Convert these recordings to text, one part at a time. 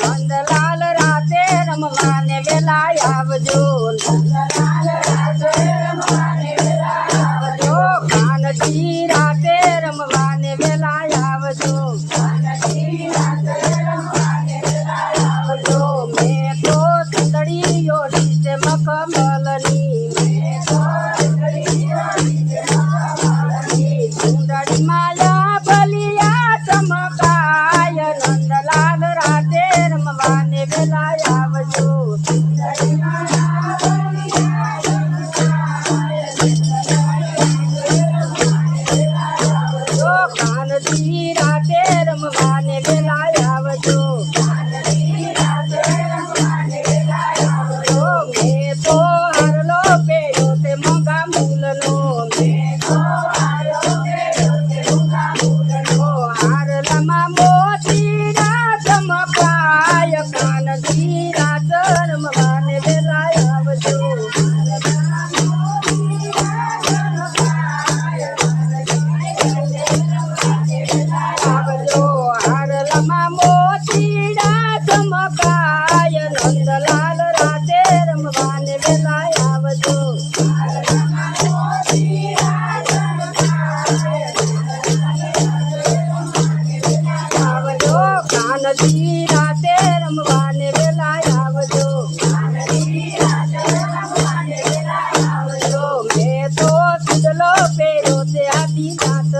નંદલાલ રાતે રમવાને વેલા આવજો. આવજો. કાનજી રાતે રમવાને વેલા આવજો. આવજો. મેં તો તંદડીઓ નીચે મકમ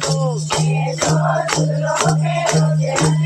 Quiero, quiero, quiero, quiero, quiero.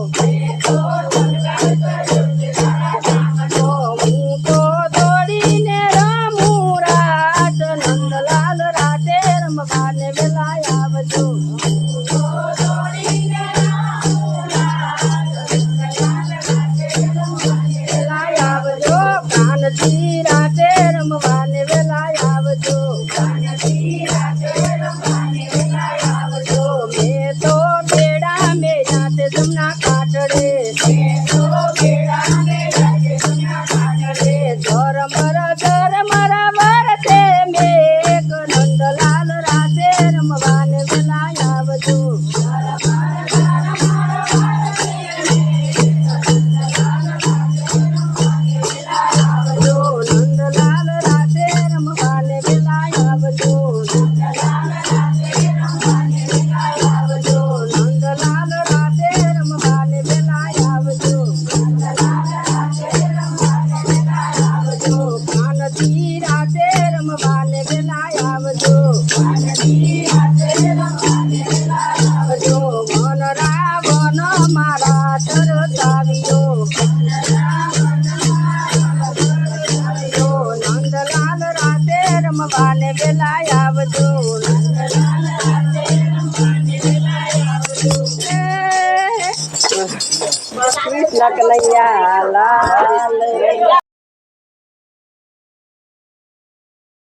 ધર મારા Krishna Kalaya Lala